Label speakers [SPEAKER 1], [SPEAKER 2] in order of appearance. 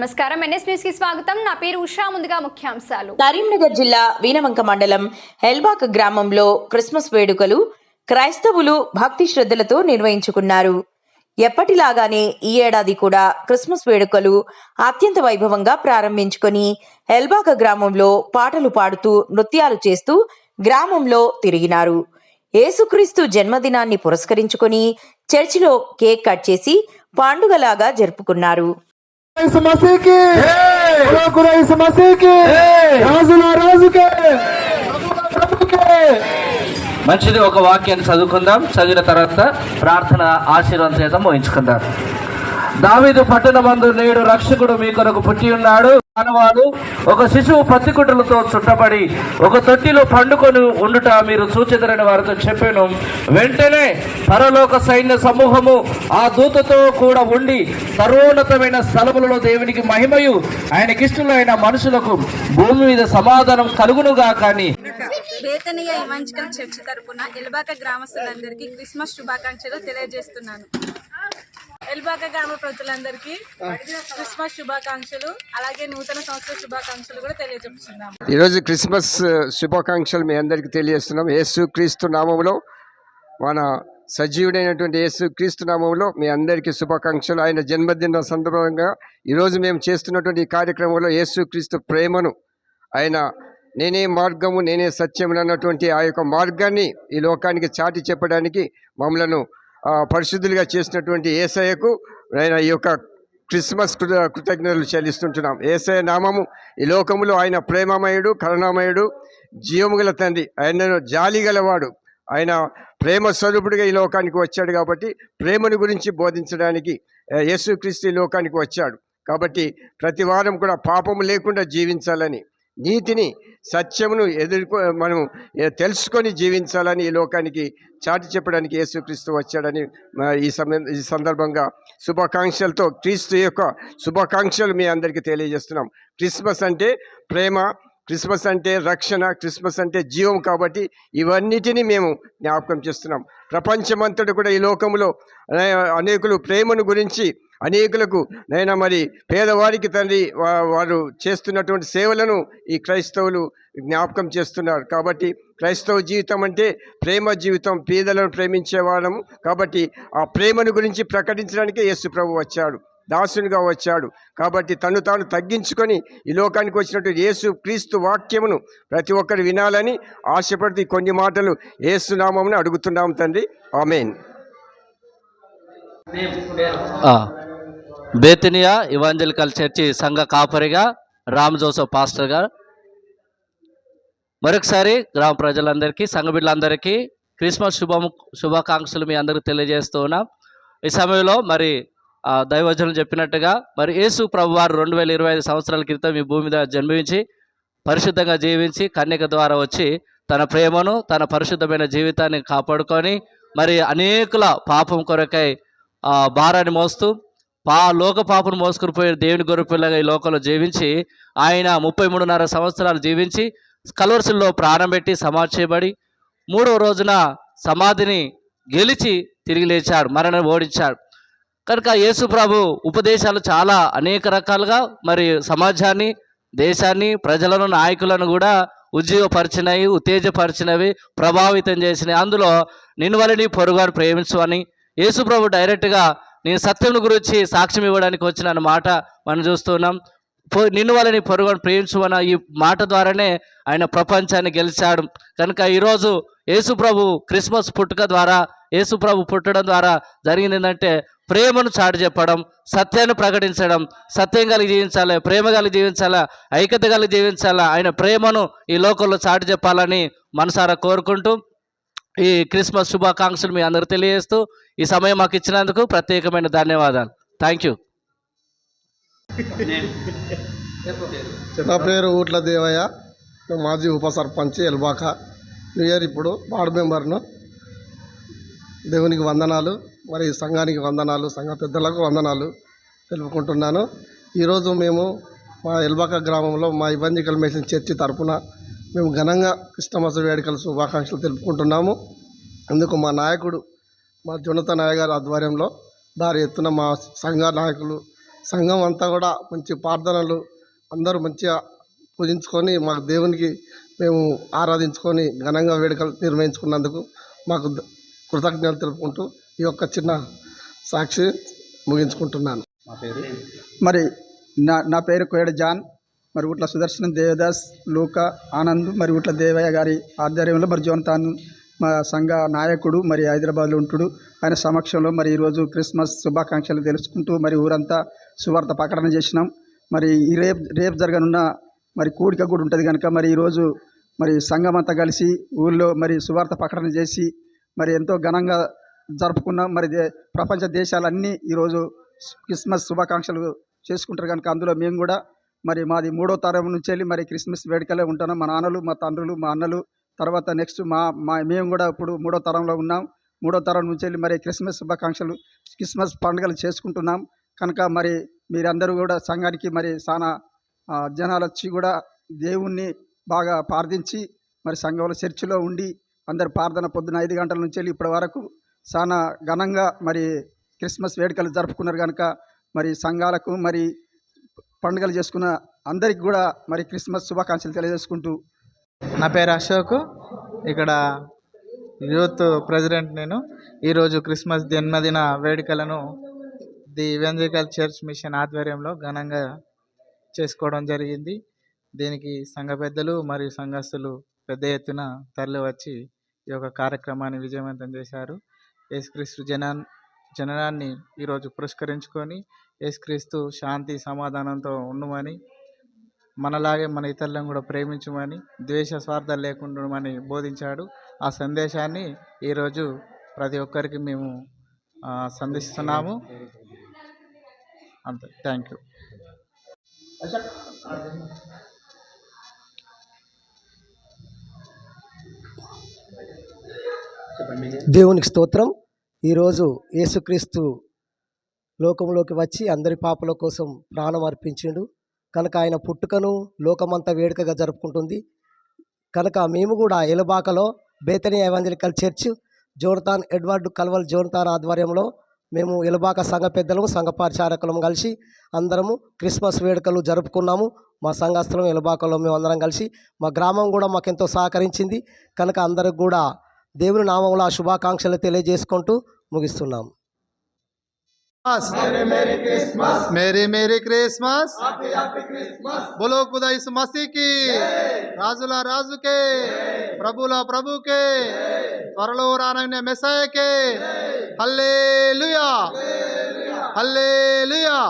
[SPEAKER 1] నమస్కారం. ఎన్ఎస్ న్యూస్కి స్వాగతం. నా పేరు ఉషా. ముందుగా ముఖ్యాంశాలు.
[SPEAKER 2] కరీంనగర్ జిల్లా వీనవంక మండలం హెల్బాక్ గ్రామంలో క్రిస్మస్ వేడుకలు క్రైస్తవులు భక్తి శ్రద్ధలతో నిర్వహించుకున్నారు. ఎప్పటిలాగానే ఈ ఏడాది కూడా క్రిస్మస్ వేడుకలు అత్యంత వైభవంగా ప్రారంభించుకొని హెల్బాక గ్రామంలో పాటలు పాడుతూ నృత్యాలు చేస్తూ గ్రామంలో తిరిగినారు. ఏసుక్రీస్తు జన్మదినాన్ని పురస్కరించుకొని చర్చిలో కేక్ కట్ చేసి పండుగలాగా జరుపుకున్నారు.
[SPEAKER 3] इस मसीह की बोलो खुदा इस मसीह की राजुला राजु के ప్రభువుల ప్రభుకే
[SPEAKER 4] మంచిది ఒక వాక్యాన్ని చదువుకుందాం చదివిన తర్వాత ప్రార్థన ఆశీర్వాదం చేత మోయించుకుందాం దావీదు పట్టణ మందు నేడు రక్షకుడు మీ కొరకు పుట్టి ఉన్నాడు మానవాలు ఒక శిశువు పత్తికుటలతో చుట్టబడి ఒక తొట్టిలో పండుకొని ఉండుట మీరు సూచితరని వారితో చెప్పాను. వెంటనే పరలోక సైన్య సమూహము ఆ దూతతో కూడా ఉండి సర్వోన్నతమైన స్థలములలో దేవునికి మహిమయు ఆయనకిష్టులైన మనుషులకు భూమి మీద సమాధానం కలుగునుగా కానీ
[SPEAKER 5] బేతనీయ చర్చ్ తరపున ఎల్బాక గ్రామస్తులందరికీ క్రిస్మస్ శుభాకాంక్షలు తెలియజేస్తున్నాను. ఎల్బాక గ్రామ ప్రజలందరికీ క్రిస్మస్ శుభాకాంక్షలు అలాగే నూతన సంవత్సర శుభాకాంక్షలు కూడా తెలియజేస్తున్నాము.
[SPEAKER 6] ఈరోజు క్రిస్మస్ శుభాకాంక్షలు మీ అందరికీ తెలియజేస్తున్నాం. యేసు క్రీస్తు నామములో మన సజీవుడైనటువంటి యేసు క్రీస్తు నామములో మీ అందరికీ శుభాకాంక్షలు. ఆయన జన్మదిన సందర్భంగా ఈరోజు మేము చేస్తున్నటువంటి ఈ కార్యక్రమంలో యేసు క్రీస్తు ప్రేమను ఆయన నేనే మార్గము నేనే సత్యము అన్నటువంటి ఆ యొక్క మార్గాన్ని ఈ లోకానికి చాటి చెప్పడానికి మమ్మలను పరిశుద్ధులుగా చేసినటువంటి ఏసయ్యకు ఆయన ఈ యొక్క క్రిస్మస్ కృత కృతజ్ఞతలు చెల్లిస్తుంటున్నాం. ఏసయ నామము ఈ లోకములో ఆయన ప్రేమమయుడు కరుణామయుడు జీవము గల తండ్రి. ఆయన జాలి గలవాడు. ఆయన ప్రేమ స్వరూపుడిగా ఈ లోకానికి వచ్చాడు కాబట్టి ప్రేమను గురించి బోధించడానికి యేసుక్రీస్తు ఈ లోకానికి వచ్చాడు. కాబట్టి ప్రతి వారం కూడా పాపము లేకుండా జీవించాలని నీతిని సత్యమును ఎదుర్కొ మనం తెలుసుకొని జీవించాలని ఈ లోకానికి చాటి చెప్పడానికి యేసుక్రీస్తు వచ్చాడని ఈ సమయం ఈ సందర్భంగా శుభాకాంక్షలతో క్రీస్తు యొక్క శుభాకాంక్షలు మీ అందరికీ తెలియజేస్తున్నాం. క్రిస్మస్ అంటే ప్రేమ క్రిస్మస్ అంటే రక్షణ క్రిస్మస్ అంటే జీవం కాబట్టి ఇవన్నిటిని మేము జ్ఞాపకం చేస్తున్నాం. ప్రపంచమంతటి కూడా ఈ లోకంలో అనేకులు ప్రేమను గురించి అనేకులకు నైనా మరి పేదవారికి తండ్రి వారు చేస్తున్నటువంటి సేవలను ఈ క్రైస్తవులు జ్ఞాపకం చేస్తున్నారు. కాబట్టి క్రైస్తవ జీవితం అంటే ప్రేమ జీవితం పేదలను ప్రేమించే వాళ్ళము. కాబట్టి ఆ ప్రేమను గురించి ప్రకటించడానికే యేసు ప్రభు వచ్చాడు. దాసునిగా వచ్చాడు. కాబట్టి తను తాను తగ్గించుకొని ఈ లోకానికి వచ్చినట్టు యేసు క్రీస్తు వాక్యమును ప్రతి ఒక్కరు వినాలని ఆశపడుతూ కొన్ని మాటలు యేసు నామమును అడుగుతున్నాం తండ్రి. ఆమెన్.
[SPEAKER 4] ఆ, బేతినియా ఇవాంజలికల్ చర్చి సంఘ కాపరిగా రామ్ జోసఫ్ పాస్టర్గా మరొకసారి గ్రామ ప్రజలందరికీ సంఘ బిడ్డలందరికీ క్రిస్మస్ శుభ శుభాకాంక్షలు మీ అందరికీ తెలియజేస్తూ ఉన్నాం. ఈ సమయంలో మరి దైవజనం దైవజనులు చెప్పినట్టుగా మరి యేసు ప్రభు వారు రెండు వేల ఇరవై ఐదు సంవత్సరాల క్రితం ఈ భూమి మీద జన్మించి పరిశుద్ధంగా జీవించి కన్యక ద్వారా వచ్చి తన ప్రేమను తన పరిశుద్ధమైన జీవితాన్ని కాపాడుకొని మరి అనేకుల పాపం కొరకై భారాన్ని మోస్తూ పా లోక పాపను మోసుకుని పోయి దేవుని గొర్రెపిల్లగా ఈ లోకంలో జీవించి ఆయన ముప్పై మూడున్నర సంవత్సరాలు జీవించి కలవర్సుల్లో ప్రాణం పెట్టి సమాధి చేయబడి మూడవ రోజున సమాధిని గెలిచి తిరిగి లేచాడు మరణం ఓడించాడు. కనుక యేసు ప్రభు ఉపదేశాలు చాలా అనేక రకాలుగా మరి సమాజాన్ని దేశాన్ని ప్రజలను నాయకులను కూడా ఉజ్జీవపరిచినవి ఉత్తేజపరిచినవి ప్రభావితం చేసినవి. అందులో నిన్ను వలని పొరుగాను ప్రేమించు అని యేసు ప్రభు డైరెక్ట్గా నేను సత్యమును గురించి సాక్ష్యం ఇవ్వడానికి వచ్చిన మాట మనం చూస్తున్నాం. నిన్ను వాళ్ళని పొరుగును ప్రేమించుమన్న ఈ మాట ద్వారానే ఆయన ప్రపంచాన్ని గెలిచాడు. కనుక ఈరోజు యేసు ప్రభు క్రిస్మస్ పుట్టుక ద్వారా యేసు ప్రభు పుట్టడం ద్వారా జరిగింది ఏంటంటే ప్రేమను చాటు చెప్పడం సత్యాన్ని ప్రకటించడం సత్యం కలిగి జీవించాలి ప్రేమ కలిగి జీవించాలా ఐక్యత కలిగి జీవించాలా ఆయన ప్రేమను ఈ లోకంలో చాటు చెప్పాలని మనసారా కోరుకుంటూ ఈ క్రిస్మస్ శుభాకాంక్షలు మీ అందరూ తెలియజేస్తూ ఈ సమయం మాకు ఇచ్చినందుకు ప్రత్యేకమైన ధన్యవాదాలు. థ్యాంక్ యూ
[SPEAKER 3] నా పేరు ఊట్ల దేవయ్య. మాజీ ఉప సర్పంచ్ ఎల్బాక. న్యూ ఇయర్ ఇప్పుడు వార్డు మెంబర్ను దేవునికి వందనాలు మరి సంఘానికి వందనాలు సంఘ పెద్దలకు వందనాలు తెలుపుకుంటున్నాను. ఈరోజు మేము మా ఎల్బాక గ్రామంలో మా ఇబ్బంది మేసిన చర్చి తరపున మేము ఘనంగా క్రిస్టమస్ వేడుకల శుభాకాంక్షలు తెలుపుకుంటున్నాము. అందుకు మా నాయకుడు మా జొనత నాయ గారి ఆధ్వర్యంలో భారీ ఎత్తున మా సంఘ నాయకులు సంఘం అంతా కూడా మంచి ప్రార్థనలు అందరూ మంచిగా పూజించుకొని మాకు దేవునికి మేము ఆరాధించుకొని ఘనంగా వేడుకలు నిర్వహించుకున్నందుకు మాకు కృతజ్ఞతలు తెలుపుకుంటూ ఈ యొక్క చిన్న సాక్షి ముగించుకుంటున్నాను.
[SPEAKER 7] మరి నా నా పేరు కోయడ జాన్. మరి ఉట్ల సుదర్శన దేవదాస్ లూక ఆనంద్ మరి ఉట్ల దేవయ్య గారి ఆధ్వర్యంలో మరి జోనతాన్ మా సంఘ నాయకుడు మరి హైదరాబాద్లో ఉంటుడు. ఆయన సమక్షంలో మరి ఈరోజు క్రిస్మస్ శుభాకాంక్షలు తెలుసుకుంటూ మరి ఊరంతా సువార్త ప్రకటన చేసినాం. మరి ఈ రేపు రేపు జరగనున్న మరి కూడిక కూడా ఉంటుంది కనుక మరి ఈరోజు మరి సంఘం అంతా కలిసి ఊళ్ళో మరి సువార్త ప్రకటన చేసి మరి ఎంతో ఘనంగా జరుపుకున్నాం. మరి దే- ప్రపంచ దేశాలన్నీ ఈరోజు క్రిస్మస్ శుభాకాంక్షలు చేసుకుంటారు కనుక అందులో మేము కూడా మరి మాది మూడో తరం నుంచి వెళ్ళి మరి క్రిస్మస్ వేడుకలే ఉంటున్నాం మా నాన్నలు మా తండ్రులు మా అన్నలు తర్వాత నెక్స్ట్ మా మా మేము కూడా ఇప్పుడు మూడో తరంలో ఉన్నాం. మూడో తరం నుంచి వెళ్ళి మరి క్రిస్మస్ శుభాకాంక్షలు క్రిస్మస్ పండుగలు చేసుకుంటున్నాం. కనుక మరి మీరందరూ కూడా సంఘానికి మరి చాలా జనాలు వచ్చి కూడా దేవుణ్ణి బాగా ప్రార్థించి మరి సంఘంలో చర్చిలో ఉండి అందరు ప్రార్థన పొద్దున ఐదు గంటల నుంచి వెళ్ళి ఇప్పటి వరకు చాలా ఘనంగా మరి క్రిస్మస్ వేడుకలు జరుపుకున్నారు. కనుక మరి సంఘాలకు మరి పండుగలు చేసుకున్న అందరికి కూడా మరి క్రిస్మస్ శుభాకాంక్షలు తెలియజేసుకుంటూ
[SPEAKER 8] నా పేరు అశోక్. ఇక్కడ యూత్ ప్రెసిడెంట్ నేను. ఈరోజు క్రిస్మస్ జన్మదిన వేడుకలను ది ఈవెంజలికల్ చర్చ్ మిషన్ ఆధ్వర్యంలో ఘనంగా చేసుకోవడం జరిగింది. దీనికి సంఘ పెద్దలు మరియు సంఘస్థులు పెద్ద ఎత్తున తరలి వచ్చి ఈ యొక్క కార్యక్రమాన్ని విజయవంతం చేశారు. యేసుక్రీస్తు జనా జననాన్ని ఈరోజు పురస్కరించుకొని యేసుక్రీస్తు శాంతి సమాధానంతో ఉండమని మనలాగే మన ఇతరులను కూడా ప్రేమించమని ద్వేష స్వార్థాలు లేకుండా బోధించాడు. ఆ సందేశాన్ని ఈరోజు ప్రతి ఒక్కరికి మేము సంధిస్తున్నాము అంతే. Thank you.
[SPEAKER 9] దేవునికి స్తోత్రం. ఈరోజు యేసుక్రీస్తు లోకంలోకి వచ్చి అందరి పాపల కోసం ప్రాణం అర్పించిండు. కనుక ఆయన పుట్టుకను లోకమంతా వేడుకగా జరుపుకుంటుంది. కనుక మేము కూడా ఎలబాకలో Bethany evangelical church Jonathan Edward Kalval Jonathan ఆధ్వర్యంలో మేము ఎలబాక సంఘ పెద్దలము సంఘ పరిచారకులము కలిసి అందరము క్రిస్మస్ వేడుకలు జరుపుకున్నాము. మా సంఘస్థలం ఎలబాకలో మేము అందరం కలిసి మా గ్రామం కూడా మాకెంతో సహకరించింది. కనుక అందరికి కూడా దేవుని నామంలో ఆ శుభాకాంక్షలు తెలియజేసుకుంటూ मेरे
[SPEAKER 8] मेरे क्रिसमस। क्रिसमस। बोलो खुदा इस मसीह की। राजुला राजु के। प्रभुला प्रभु के। परलो रान मेसाय के। हल्ले लुया